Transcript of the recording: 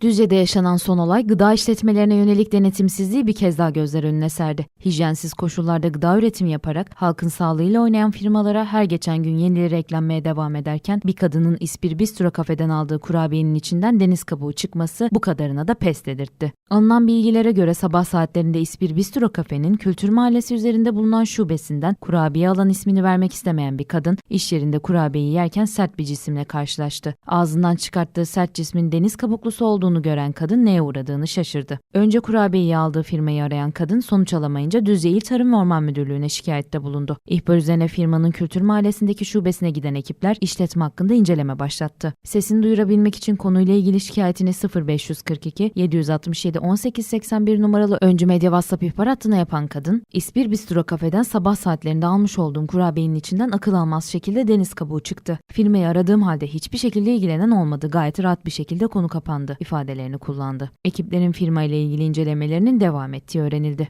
Düzce'de yaşanan son olay gıda işletmelerine yönelik denetimsizliği bir kez daha gözler önüne serdi. Hijyensiz koşullarda gıda üretimi yaparak halkın sağlığıyla oynayan firmalara her geçen gün yenileri eklenmeye devam ederken bir kadının İspir Bistro kafeden aldığı kurabiyenin içinden deniz kabuğu çıkması bu kadarına da pes dedirtti. Alınan bilgilere göre sabah saatlerinde İspir Bistro kafenin Kültür Mahallesi üzerinde bulunan şubesinden kurabiye alan ismini vermek istemeyen bir kadın iş yerinde kurabiyeyi yerken sert bir cisimle karşılaştı. Ağzından çıkarttığı sert cismin deniz kabuklusu olduğunu gören kadın neye uğradığını şaşırdı. Önce kurabiyeyi aldığı firmayı arayan kadın sonuç alamayınca Düzce İl Tarım ve Orman Müdürlüğü'ne şikayette bulundu. İhbar üzerine firmanın Kültür Mahallesi'ndeki şubesine giden ekipler işletme hakkında inceleme başlattı. Sesini duyurabilmek için konuyla ilgili şikayetini 0542 767 1881 numaralı Öncü Medya WhatsApp ihbar hattına yapan kadın, İspir Bistro kafeden sabah saatlerinde almış olduğum kurabiyenin içinden akıl almaz şekilde deniz kabuğu çıktı. Firmayı aradığım halde hiçbir şekilde ilgilenen olmadı. Gayet rahat bir şekilde konu kapandı ifadelerini kullandı. Ekiplerin firma ile ilgili incelemelerinin devam ettiği öğrenildi.